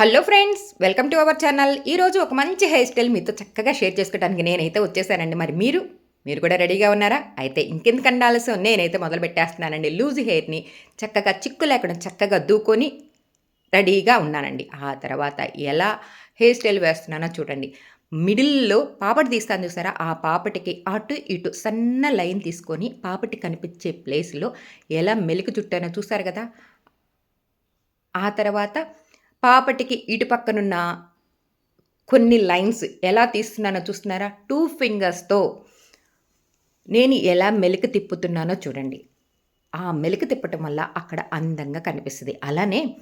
Hello friends welcome to our channel. ఈరోజు ఒక మంచి హెయిర్ స్టైల్ మీతో చక్కగా షేర్ చేసుకోవడానికి నేనైతే వచ్చేసానండి. మరి మీరు? మీరు కూడా రెడీగా ఉన్నారా? అయితే ఇంకెందుకంటే ఆలస్యం నేనైతే మొదలు పెట్టేస్తున్నానండి. లూజ్ హెయిర్ని చక్కగా చిక్కు లేకుండా చక్కగా దూకొని రెడీగా ఉన్నానండి. ఆ తర్వాత ఎలా హెయిర్ స్టైల్ వేస్తున్నానో చూడండి. మిడిల్లో పాపటి తీస్తాను చూసారా? ఆ పాపటికి అటు ఇటు సన్న లైన్ తీసుకొని పాపటి కనిపించే ప్లేస్లో ఎలా మెలికి చుట్టానో చూసారు కదా? ఆ తర్వాత పాపటికి ఇటు పక్కనున్న కొన్ని లైన్స్ ఎలా తీస్తున్నానో చూస్తున్నారా? టూ ఫింగర్స్తో నేను ఎలా మెలిక తిప్పుతున్నానో చూడండి. ఆ మెలిక తిప్పటం వల్ల అక్కడ అందంగా కనిపిస్తుంది. అలానే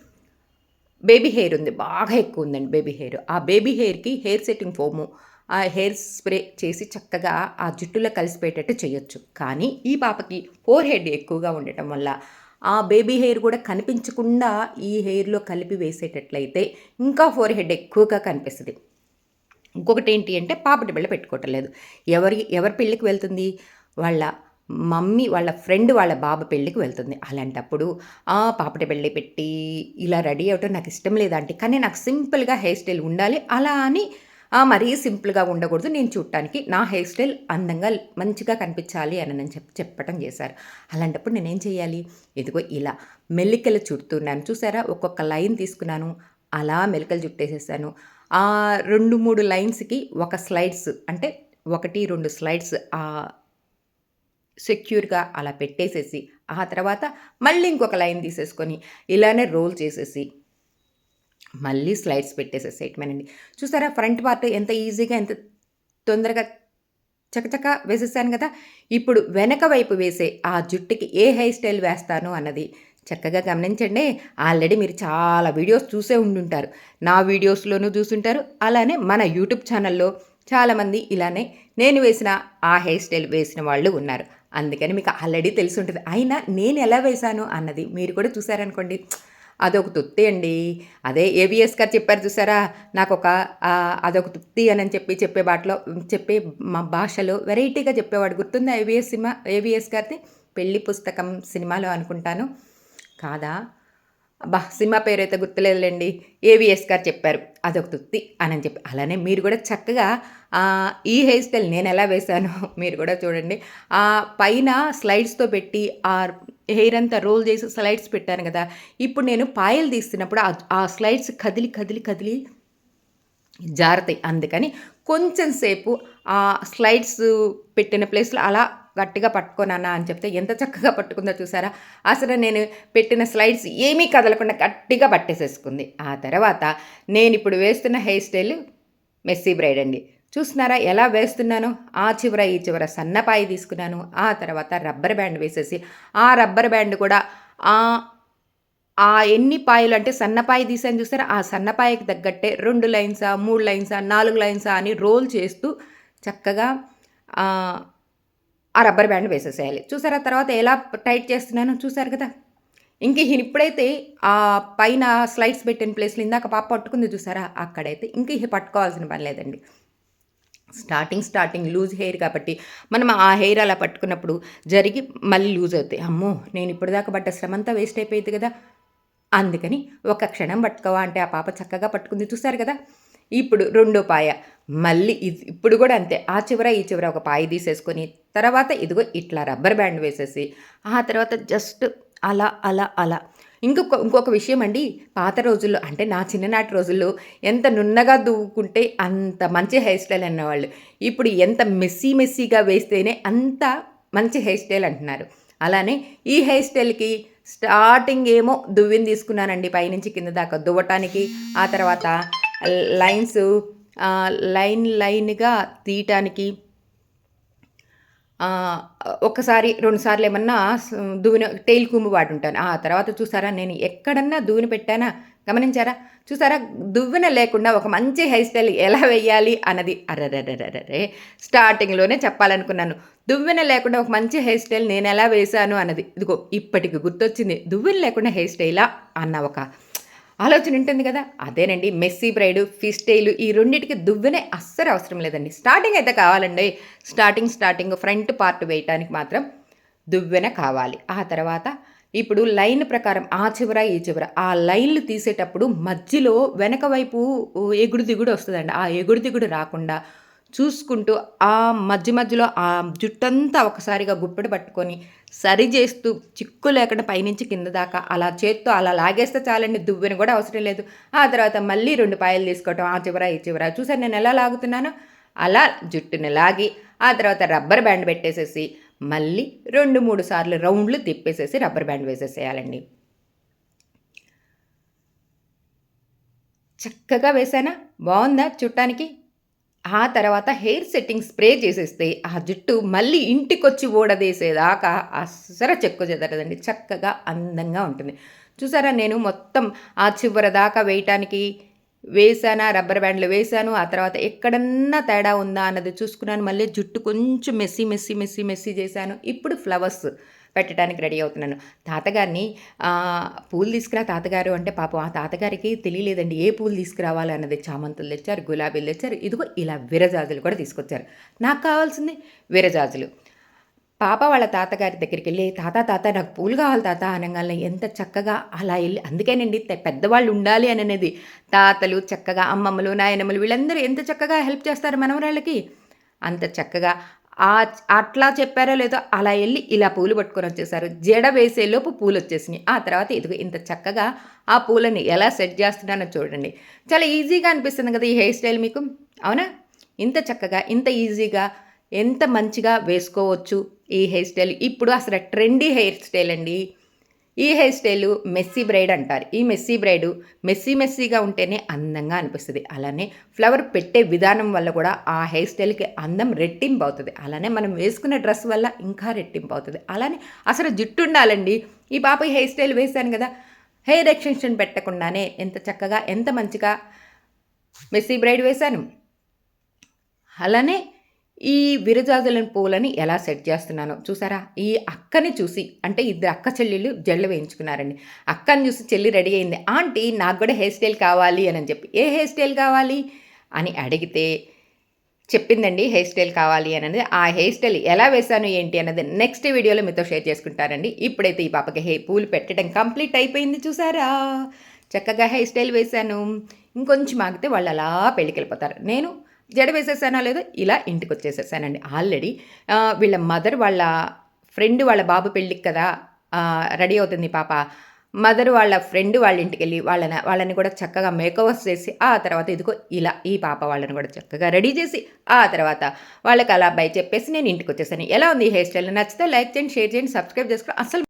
బేబీ హెయిర్ ఉంది. బాగా ఎక్కువ ఉందండి బేబీ హెయిర్. ఆ బేబీ హెయిర్కి హెయిర్ సెట్టింగ్ ఫోము ఆ హెయిర్ స్ప్రే చేసి చక్కగా ఆ జుట్టులో కలిసిపోయేటట్టు చేయొచ్చు. కానీ ఈ పాపకి ఫోర్ హెడ్ ఎక్కువగా ఉండటం వల్ల ఆ బేబీ హెయిర్ కూడా కనిపించకుండా ఈ హెయిర్లో కలిపి వేసేటట్లయితే ఇంకా ఫోర్ హెడ్ ఎక్కువగా కనిపిస్తుంది. ఇంకొకటి ఏంటి అంటే పాపటి బిళ్ళ పెట్టుకోవటం లేదు. ఎవరి ఎవరి పెళ్ళికి వెళ్తుంది? వాళ్ళ మమ్మీ వాళ్ళ ఫ్రెండ్ వాళ్ళ బాబు పెళ్ళికి వెళ్తుంది. అలాంటప్పుడు ఆ పాపటి పెళ్ళి పెట్టి ఇలా రెడీ అవటం నాకు ఇష్టం లేదంటే కానీ నాకు సింపుల్గా హెయిర్ స్టైల్ ఉండాలి. అలా అని మరీ సింపుల్గా ఉండకూడదు. నేను చూడటానికి నా హెయిర్ స్టైల్ అందంగా మంచిగా కనిపించాలి అని నేను చెప్పి చెప్పటం చేశారు. అలాంటప్పుడు నేనేం చేయాలి? ఇదిగో ఇలా మెల్లికలు చుడుతున్నాను. చూసారా? ఒక్కొక్క లైన్ తీసుకున్నాను. అలా మెలికలు చుట్టేసేసాను. ఆ రెండు మూడు లైన్స్కి ఒక స్లైడ్స్ అంటే ఒకటి రెండు స్లైడ్స్ ఆ సెక్యూర్గా అలా పెట్టేసేసి ఆ తర్వాత మళ్ళీ ఇంకొక లైన్ తీసేసుకొని ఇలానే రోల్ చేసేసి మళ్ళీ స్లైడ్స్ పెట్టేసే స్టైట్మెంట్ అండి. చూసారా ఫ్రంట్ పార్ట్ ఎంత ఈజీగా ఎంత తొందరగా చకచక వేసేసాను కదా? ఇప్పుడు వెనక వైపు వేసే ఆ జుట్టుకి ఏ హెయిర్ స్టైల్ వేస్తాను అన్నది చక్కగా గమనించండి. ఆల్రెడీ మీరు చాలా వీడియోస్ చూసే ఉండుంటారు. నా వీడియోస్లోనూ చూసుంటారు. అలానే మన యూట్యూబ్ ఛానల్లో చాలామంది ఇలానే నేను వేసిన ఆ హెయిర్ స్టైల్ వేసిన వాళ్ళు ఉన్నారు. అందుకని మీకు ఆల్రెడీ తెలిసి ఉంటుంది అయినా నేను ఎలా వేశాను అన్నది మీరు కూడా చూసారనుకోండి. అదొక తుత్తి అండి. అదే ఏబిఎస్ గారు చెప్పారు చూసారా? నాకు ఒక అదొక తృప్తి అని చెప్పి చెప్పే బాటలో చెప్పే మా భాషలో వెరైటీగా చెప్పేవాడు. గుర్తుందా ఏబిఎస్ సినిమా? ఏబిఎస్ గారిది? పెళ్ళి పుస్తకం సినిమాలో అనుకుంటాను. కాదా? బా సినిమా పేరు అయితే గుర్తులేదులేండి ఏవిఎస్ గారు చెప్పారు అదొక తృప్తి అని చెప్పి. అలానే మీరు కూడా చక్కగా ఈ హెయిర్ స్టైల్ నేను ఎలా వేశానో మీరు కూడా చూడండి. ఆ పైన స్లైడ్స్తో పెట్టి ఆ హెయిర్ అంతా రోల్ చేసి స్లైడ్స్ పెట్టాను కదా. ఇప్పుడు నేను పాయలు తీస్తున్నప్పుడు ఆ- స్లైడ్స్ కదిలి కదిలి కదిలి జారుతాయి. అందుకని కొంచెం సేపు ఆ స్లైడ్స్ పెట్టిన ప్లేస్లో అలా గట్టిగా పట్టుకోనన్నా అని చెప్తే ఎంత చక్కగా పట్టుకుందో చూసారా? అసలు నేను పెట్టిన స్లైడ్స్ ఏమీ కదలకుండా గట్టిగా పట్టేసేసుకుంది. ఆ తర్వాత నేను ఇప్పుడు వేస్తున్న హెయిర్ స్టైల్ మెస్సీ బ్రైడ్ అండి. చూస్తున్నారా ఎలా వేస్తున్నాను? ఆ చివర ఈ చివర సన్నపాయి తీసుకున్నాను. ఆ తర్వాత రబ్బర్ బ్యాండ్ వేసేసి ఆ రబ్బర్ బ్యాండ్ కూడా ఆ ఆ ఎన్ని పాయలు అంటే సన్నపాయి తీసాను చూసారా? ఆ సన్నపాయకి తగ్గట్టే రెండు లైన్సా మూడు లైన్సా నాలుగు లైన్సా అని రోల్ చేస్తూ చక్కగా ఆ, రబ్బర్ బ్యాండ్ వేసేసేయాలి. చూసారా? తర్వాత ఎలా టైట్ చేస్తున్నాను చూసారు కదా? ఇంక ఇప్పుడైతే ఆ పైన స్లైడ్స్ పెట్టిన ప్లేస్లో ఇందాక పాప పట్టుకుంది చూసారా? అక్కడైతే ఇంక ఇక పట్టుకోవాల్సిన పని లేదండి. స్టార్టింగ్ స్టార్టింగ్ లూజ్ హెయిర్ కాబట్టి మనం ఆ హెయిర్ అలా పట్టుకున్నప్పుడు జరిగి మళ్ళీ లూజ్ అవుతాయి. అమ్మో నేను ఇప్పటిదాకా పడ్డ శ్రమంతా వేస్ట్ అయిపోయింది కదా. అందుకని ఒక క్షణం పట్టుకోవా అంటే ఆ పాప చక్కగా పట్టుకుంది చూసారు కదా. ఇప్పుడు రెండో పాయ. మళ్ళీ ఇది ఇప్పుడు కూడా అంతే. ఆ చివర ఈ చివర ఒక పాయ తీసేసుకొని తర్వాత ఇదిగో ఇట్లా రబ్బర్ బ్యాండ్ వేసేసి ఆ తర్వాత జస్ట్ అలా అలా అలా ఇంకొక ఇంకొక విషయం అండి పాత రోజుల్లో అంటే నా చిన్ననాటి రోజుల్లో ఎంత నున్నగా దువ్వుకుంటే అంత మంచి హెయిర్ స్టైల్ అన్నవాళ్ళు ఇప్పుడు ఎంత మెస్సీ మెస్సీగా వేస్తేనే అంత మంచి హెయిర్ స్టైల్ అంటున్నారు. అలానే ఈ హెయిర్ స్టైల్కి స్టార్టింగ్ ఏమో దువ్విని తీసుకున్నానండి పైనుంచి కింద దాకా దువ్వటానికి. ఆ తర్వాత లైన్స్ లైన్ లైన్గా తీయటానికి ఒకసారి రెండు సార్లు ఏమన్నా స- టెయిల్ కుంభు వాటి ఉంటాను ఆ తర్వాత చూసారా నేను ఎక్కడన్నా దువ్వెన పెట్టానా? గమనించారా? చూసారా దువ్వెన లేకుండా ఒక మంచి హెయిర్ స్టైల్ ఎలా వేయాలి అన్నది అర్రర్రర్రర్రే స్టార్టింగ్లోనే చెప్పాలనుకున్నాను. దువ్వెన లేకుండా ఒక మంచి హెయిర్ స్టైల్ నేను ఎలా వేశాను అన్నది. ఇదిగో ఇప్పటికి గుర్తొచ్చింది. దువ్వెన లేకుండా హెయిర్ స్టైలా అన్న ఒక ఆలోచన ఉంటుంది కదా? అదేనండి మెస్సీ బ్రైడ్ ఫిష్ ఈ రెండింటికి దువ్వెనే అస్సలు అవసరం లేదండి. స్టార్టింగ్ అయితే కావాలండి. స్టార్టింగ్ స్టార్టింగ్ ఫ్రంట్ పార్ట్ వేయటానికి మాత్రం దువ్వెన కావాలి. ఆ తర్వాత ఇప్పుడు లైన్ ప్రకారం ఆ చివర ఈ చివర ఆ లైన్లు తీసేటప్పుడు మధ్యలో వెనక వైపు ఎగుడు దిగుడు వస్తుందండి. ఆ ఎగుడు దిగుడు రాకుండా చూసుకుంటూ ఆ మధ్య మధ్యలో ఆ జుట్టంతా ఒకసారిగా గుప్పెడు పట్టుకొని సరి చేస్తూ చిక్కు లేకుండా పైనుంచి కింద దాకా అలా చేత్తో అలా లాగేస్తే చాలండి దువ్వెని కూడా అవసరం లేదు. ఆ తర్వాత మళ్ళీ రెండు పాయలు తీసుకోవటం ఆ చివర ఈ చివర. చూసారు నేను ఎలా లాగుతున్నాను? అలా జుట్టుని లాగి ఆ తర్వాత రబ్బర్ బ్యాండ్ పెట్టేసేసి మళ్ళీ రెండు మూడు సార్లు రౌండ్లు తిప్పేసేసి రబ్బర్ బ్యాండ్ వేసేసేయాలండి. చక్కగా వేసానా బాగుందా చుట్టానికి ఆ తర్వాత హెయిర్ సెట్టింగ్ స్ప్రే చేసేస్తే ఆ జుట్టు మళ్ళీ ఇంటికొచ్చి ఓడదేసేదాకా అసర చెక్కు చెదరదండి. చక్కగా అందంగా ఉంటుంది. చూసారా నేను మొత్తం ఆ చివరి దాకా వేయటానికి వేసానా రబ్బర్ బ్యాండ్లు వేసాను ఆ తర్వాత ఎక్కడన్నా తేడా ఉందా అన్నది చూసుకున్నాను. మళ్ళీ జుట్టు కొంచెం మెస్సి మెస్సి మెస్సి మెస్సి చేశాను. ఇప్పుడు ఫ్లవర్స్. పెట్టడానికి రెడీ అవుతున్నాను. తాతగారిని పూలు తీసుకురా తాతగారు అంటే పాపం ఆ తాతగారికి తెలియలేదండి. ఏ పూలు తీసుకురావాలి అన్నది చామంతులు తెచ్చారు గులాబీలు తెచ్చారు ఇదిగో ఇలా విరజాజులు కూడా తీసుకొచ్చారు. నాకు కావాల్సింది విరజాజులు. పాప వాళ్ళ తాతగారి దగ్గరికి వెళ్ళి తాత తాత నాకు పూలు కావాలి తాత అనగానే ఎంత చక్కగా అలా వెళ్ళి అందుకేనండి పెద్దవాళ్ళు ఉండాలి అని అనేది. తాతలు చక్కగా అమ్మమ్మలు నాయనమ్మలు వీళ్ళందరూ ఎంత చక్కగా హెల్ప్ చేస్తారు మనవరాళ్ళకి? అంత చక్కగా ఆ అట్లా చెప్పారో లేదో అలా వెళ్ళి ఇలా పూలు పట్టుకొని వచ్చేసారు. జడ వేసేలోపు పూలు వచ్చేసినాయి. ఆ తర్వాత ఇదిగో ఇంత చక్కగా ఆ పూలని ఎలా సెట్ చేస్తున్నానో చూడండి. చాలా ఈజీగా అనిపిస్తుంది కదా ఈ హెయిర్ స్టైల్ మీకు? అవునా? ఇంత చక్కగా ఇంత ఈజీగా ఎంత మంచిగా వేసుకోవచ్చు ఈ హెయిర్ స్టైల్. ఇప్పుడు అసలు ట్రెండీ హెయిర్ స్టైల్ అండి. ఈ హెయిర్ స్టైల్ మెస్సీ బ్రైడ్ అంటారు. ఈ మెస్సీ బ్రైడ్ మెస్సీ మెస్సీగా ఉంటేనే అందంగా అనిపిస్తుంది. అలానే ఫ్లవర్ పెట్టే విధానం వల్ల కూడా ఆ హెయిర్ స్టైల్కి అందం రెట్టింపు అవుతుంది. అలానే మనం వేసుకునే డ్రెస్ వల్ల ఇంకా రెట్టింపు అవుతుంది. అలానే అసలు జుట్టు ఉండాలండి. ఈ పాప హెయిర్ స్టైల్ వేశాను కదా హెయిర్ ఎక్స్టెన్షన్ పెట్టకుండానే ఎంత చక్కగా ఎంత మంచిగా మెస్సీ బ్రైడ్ వేశాను. అలానే ఈ విరజాజులని పూలని ఎలా సెట్ చేస్తున్నానో చూసారా? ఈ అక్కని చూసి అంటే ఇద్దరు అక్క చెల్లెళ్ళు జళ్ళు వేయించుకున్నారండి. అక్కని చూసి చెల్లి రెడీ అయింది. ఆంటీ నాకు కూడా హెయిర్ స్టైల్ కావాలి అని చెప్పి ఏ హెయిర్ స్టైల్ కావాలి? అని అడిగితే చెప్పిందండి హెయిర్ స్టైల్ కావాలి అనేది ఆ హెయిర్ స్టైల్ ఎలా వేశాను ఏంటి అన్నది నెక్స్ట్ వీడియోలో మీతో షేర్ చేసుకుంటారండి. ఇప్పుడైతే ఈ పాపకి హెయిర్ పూలు పెట్టడం కంప్లీట్ అయిపోయింది చూసారా? చక్కగా హెయిర్ స్టైల్ వేశాను. ఇంకొంచెం ఆగితే వాళ్ళు అలా పెళ్ళికి వెళ్ళిపోతారు నేను జడ వేసేసానా లేదో ఇలా ఇంటికి వచ్చేసేసానండి. ఆల్రెడీ వీళ్ళ మదర్ వాళ్ళ ఫ్రెండ్ వాళ్ళ బాబు పెళ్ళికి కదా రెడీ అవుతుంది పాప. మదర్ వాళ్ళ ఫ్రెండ్ వాళ్ళ ఇంటికి వెళ్ళి వాళ్ళని వాళ్ళని కూడా చక్కగా మేకవర్స్ చేసి ఆ తర్వాత ఇదిగో ఇలా ఈ పాప వాళ్ళని కూడా చక్కగా రెడీ చేసి ఆ తర్వాత వాళ్ళకి అలా బై చెప్పేసి నేను ఇంటికి వచ్చేసాను. ఎలా ఉంది హెయిర్ స్టైల్? నచ్చితే లైక్ చేయండి షేర్ చేయండి సబ్స్క్రైబ్ చేసుకోండి. అసలు